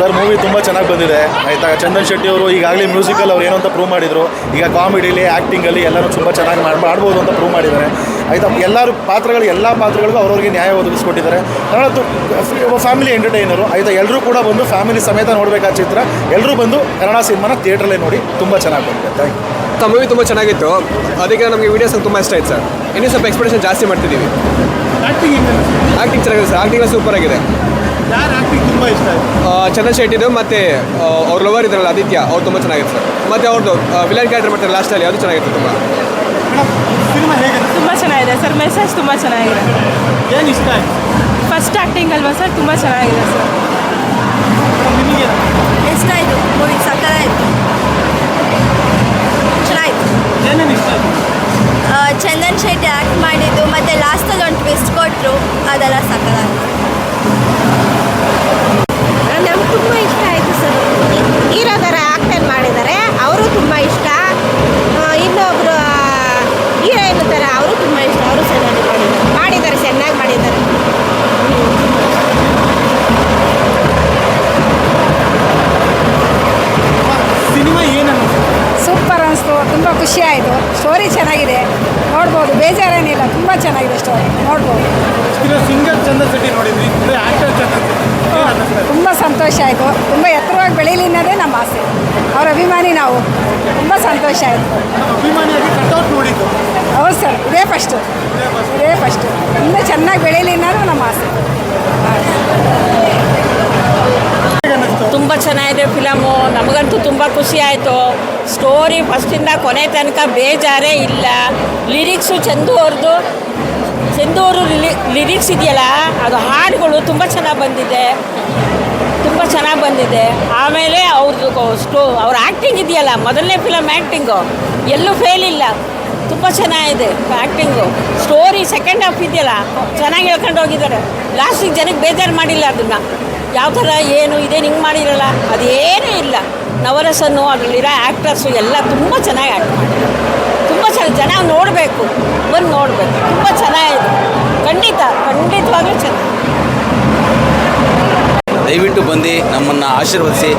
Sir movie ತುಂಬ ಚೆನ್ನಾಗಿ ಬಂದಿದೆ. ಆಯಿತಾ? ಚಂದನ್ ಶೆಟ್ಟಿ ಅವರು ಈಗಾಗಲೇ ಮ್ಯೂಸಿಕಲ್ ಅವ್ರು ಏನೋ ಅಂತ ಪ್ರೂವ್ ಮಾಡಿದರು. ಈಗ ಕಾಮಿಡಿಲಿ ಆ್ಯಕ್ಟಿಂಗಲ್ಲಿ ಎಲ್ಲರೂ ತುಂಬ ಚೆನ್ನಾಗಿ ಮಾಡಿ ಮಾಡ್ಬೋದು ಅಂತ ಪ್ರೂವ್ ಮಾಡಿದ್ದಾರೆ. ಆಯಿತಾ? ಎಲ್ಲರೂ ಪಾತ್ರಗಳು ಎಲ್ಲ ಪಾತ್ರಗಳಿಗೂ ಅವ್ರವ್ರಿಗೆ ನ್ಯಾಯ ಒದಗಿಸ್ಕೊಟ್ಟಿದ್ದಾರೆ. ಕನ್ನಡ ಫ್ಯಾಮಿಲಿ ಎಂಟರ್ಟೈನರು ಆಯಿತಾ? ಎಲ್ಲರೂ ಕೂಡ ಬಂದು ಫ್ಯಾಮಿಲಿ ಸಮೇತ ನೋಡಬೇಕಾದ ಚಿತ್ರ? ಎಲ್ಲರೂ ಬಂದು ಕನ್ನಡ ಸಿನಿಮಾನ ಥಿಯೇಟ್ರಲ್ಲೇ ನೋಡಿ ತುಂಬ ಚೆನ್ನಾಗಿ ಬಂದಿದೆ. ಥ್ಯಾಂಕ್ ಯು ಮೂವಿ ತುಂಬ ಚೆನ್ನಾಗಿತ್ತು. ಅದಕ್ಕೆ ನಮಗೆ ವೀಡಿಯೋಸ್ ತುಂಬ ಇಷ್ಟ ಆಯ್ತು ಸರ್. ಇನ್ನೂ ಸ್ವಲ್ಪ ಎಕ್ಸ್ಪ್ರೆಷನ್ ಜಾಸ್ತಿ ಮಾಡ್ತಿದ್ದೀವಿ. ಆ್ಯಕ್ಟಿಂಗ್ ಚೆನ್ನಾಗಿದೆ ಸರ್. ಆ್ಯಕ್ಟಿಂಗ್ ಸೂಪರ್ ಆಗಿದೆ. ಯಾರು ಆ್ಯಕ್ಟಿಂಗ್ ತುಂಬ ಇಷ್ಟ ಆಯ್ತು? ಚಂದನ್ ಶೆಟ್ಟಿದು ಮತ್ತು ಅವ್ರ ಲವರ್ ಇದ್ರಲ್ಲ ಆದಿತ್ಯ ಅವ್ರು ತುಂಬ ಚೆನ್ನಾಗಿತ್ತು ಸರ್ ಮತ್ತು ಅವ್ರದ್ದು ವಿಲನ್ ಕ್ಯಾರೆಕ್ಟರ್ ಮಾಡ್ತಾರೆ ಲಾಸ್ಟಲ್ಲಿ ಅದು ಚೆನ್ನಾಗಿತ್ತು ತುಂಬ. ತುಂಬ ಚೆನ್ನಾಗಿದೆ ಸರ್ ಮೆಸೇಜ್ ತುಂಬ ಚೆನ್ನಾಗಿದೆ. ಏನು ಇಷ್ಟ ಆಯ್ತು? ಫಸ್ಟ್ ಆ್ಯಕ್ಟಿಂಗ್ ಅಲ್ವಾ ಸರ್ ತುಂಬ ಚೆನ್ನಾಗಿದೆ ಸರ್ ನಿಮಗೆ? ಇಷ್ಟ ಆಯಿತು. ಮೂವಿ ಸಕ್ಕತ್ತಾಯಿತು ಚೆನ್ನಾಯಿತು ಏನೇನು ಇಷ್ಟ ಆಯ್ತು? ಚಂದನ್ ಶೆಟ್ಟಿ ಆ್ಯಕ್ಟ್ ಮಾಡಿದ್ದು ಮತ್ತು ಲಾಸ್ಟಲ್ಲಿ ಒಂದು ಟ್ವಿಸ್ಟ್ ಕೊಟ್ಟರು ಅದೆಲ್ಲ ಸಕ್ಕತ್ತಾಯಿತು ಖುಷಿ ಆಯಿತು. ಸ್ಟೋರಿ ಚೆನ್ನಾಗಿದೆ. ನೋಡ್ಬೋದು. ಬೇಜಾರೇನಿಲ್ಲ. ತುಂಬ ಚೆನ್ನಾಗಿದೆ ಸ್ಟೋರಿ ನೋಡ್ಬೋದು? ತುಂಬ ಸಂತೋಷ ಆಯಿತು. ತುಂಬ ಎತ್ತರವಾಗಿ ಬೆಳೀಲಿ ಅನ್ನೋದೇ ನಮ್ಮ ಆಸೆ. ಅವ್ರ ಅಭಿಮಾನಿ ನಾವು. ತುಂಬ ಸಂತೋಷ ಆಯಿತು. ಹೌದು ಸರ್. ಇದೇ ಫಸ್ಟು ಇದೇ ಫಸ್ಟು ತುಂಬ ಚೆನ್ನಾಗಿ ಬೆಳೀಲಿ ಅನ್ನೋದು ನಮ್ಮ ಆಸೆ. ಖುಷಿ ಆಯಿತು. ಸ್ಟೋರಿ ಫಸ್ಟಿಂದ ಕೊನೆ ತನಕ ಬೇಜಾರೇ ಇಲ್ಲ. ಲಿರಿಕ್ಸು ಚಂದು ಅವ್ರದ್ದು ಚಂದು ಅವರು ಲಿರಿಕ್ಸ್ ಇದೆಯಲ್ಲ, ಅದು ಹಾಡುಗಳು ತುಂಬ ಚೆನ್ನಾಗಿ ಬಂದಿದೆ. ತುಂಬ ಚೆನ್ನಾಗಿ ಬಂದಿದೆ. ಆಮೇಲೆ ಅವ್ರದ್ದು ಸ್ಟೋ ಅವ್ರ ಆ್ಯಕ್ಟಿಂಗ್ ಇದೆಯಲ್ಲ, ಮೊದಲನೇ ಫಿಲಮ್ ಆ್ಯಕ್ಟಿಂಗು ಎಲ್ಲೂ ಫೇಲ್ ಇಲ್ಲ. ತುಂಬ ಚೆನ್ನಾಗಿದೆ ಆ್ಯಕ್ಟಿಂಗು ಸ್ಟೋರಿ ಸೆಕೆಂಡ್ ಹಾಫ್ ಇದೆಯಲ್ಲ, ಚೆನ್ನಾಗಿ ಹೇಳ್ಕೊಂಡು ಹೋಗಿದ್ದಾರೆ. ಲಾಸ್ಟಿಗೆ ಜನಕ್ಕೆ ಬೇಜಾರು ಮಾಡಿಲ್ಲ ಅದನ್ನು. ಯಾವ ಥರ ಏನು, ಇದೇನು ಹಿಂಗೆ ಮಾಡಿರಲ್ಲ ಅದೇನೂ ಇಲ್ಲ. ನವರಸನ್ನು ಅದರಲ್ಲಿರೋ ಆ್ಯಕ್ಟರ್ಸು ಎಲ್ಲ ತುಂಬ ಚೆನ್ನಾಗಿ ಆ್ಯಕ್ಟ್ ಮಾಡಿದ್ದಾರೆ ತುಂಬ ಚೆನ್ನಾಗಿ ಜನ ನೋಡಬೇಕು, ಬಂದು ನೋಡಬೇಕು. ತುಂಬ ಚೆನ್ನಾಗಿದೆ. ಖಂಡಿತ, ಖಂಡಿತವಾಗ್ಲೂ ಚೆನ್ನಾಗಿ. ದಯವಿಟ್ಟು ಬಂದು ನಮ್ಮನ್ನು ಆಶೀರ್ವದಿಸಿ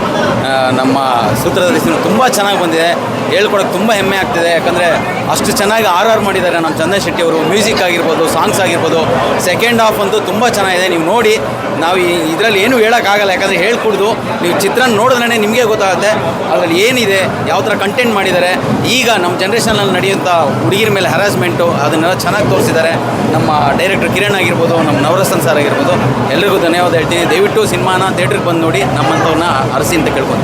ನಮ್ಮ ಸೂತ್ರದಲ್ಲಿ ತುಂಬ ಚೆನ್ನಾಗಿ ಬಂದಿದೆ. ಹೇಳ್ಕೊಡೋಕೆ ತುಂಬ ಹೆಮ್ಮೆ ಆಗ್ತಿದೆ. ಯಾಕಂದರೆ ಅಷ್ಟು ಚೆನ್ನಾಗಿ ಆರ್ ಆರ್ ಮಾಡಿದ್ದಾರೆ ನಮ್ಮ ಚಂದನ್ ಶೆಟ್ಟಿ ಅವರು. ಮ್ಯೂಸಿಕ್ ಆಗಿರ್ಬೋದು ಸಾಂಗ್ಸ್ ಆಗಿರ್ಬೋದು. ಸೆಕೆಂಡ್ ಹಾಫ್ ಅಂತೂ ತುಂಬ ಚೆನ್ನಾಗಿದೆ. ನೀವು ನೋಡಿ, ನಾವು ಇದರಲ್ಲಿ ಏನು ಹೇಳೋಕ್ಕಾಗಲ್ಲ. ಯಾಕಂದರೆ ಹೇಳ್ಕೊಡ್ದು, ನೀವು ಚಿತ್ರ ನೋಡಿದ್ರೆ ನಿಮಗೆ ಗೊತ್ತಾಗುತ್ತೆ. ಅದರಲ್ಲಿ ಏನಿದೆ, ಯಾವ ಥರ ಕಂಟೆಂಟ್ ಮಾಡಿದ್ದಾರೆ. ಈಗ ನಮ್ಮ ಜನ್ರೇಷನಲ್ಲಿ ನಡೆಯುವಂಥ ಹುಡುಗಿರ ಮೇಲೆ ಹರಾಸ್ಮೆಂಟು ಅದನ್ನೆಲ್ಲ ಚೆನ್ನಾಗಿ ತೋರಿಸಿದ್ದಾರೆ. ನಮ್ಮ ಡೈರೆಕ್ಟರ್ ಕಿರಣ್ ಆಗಿರ್ಬೋದು, ನಮ್ಮ ನವರಸನ್ ಸರ್ ಆಗಿರ್ಬೋದು. ಎಲ್ರಿಗೂ ಧನ್ಯವಾದ ಹೇಳ್ತೀನಿ. ದಯವಿಟ್ಟು ಸಿನಿಮಾನ ಥಿಯೇಟ್ರಿಗೆ ಬಂದು ನೋಡಿ, ನಮ್ಮಂಥವ್ರನ್ನ ಅರಸಿ ಅಂತ ಕೇಳ್ಬೋದು.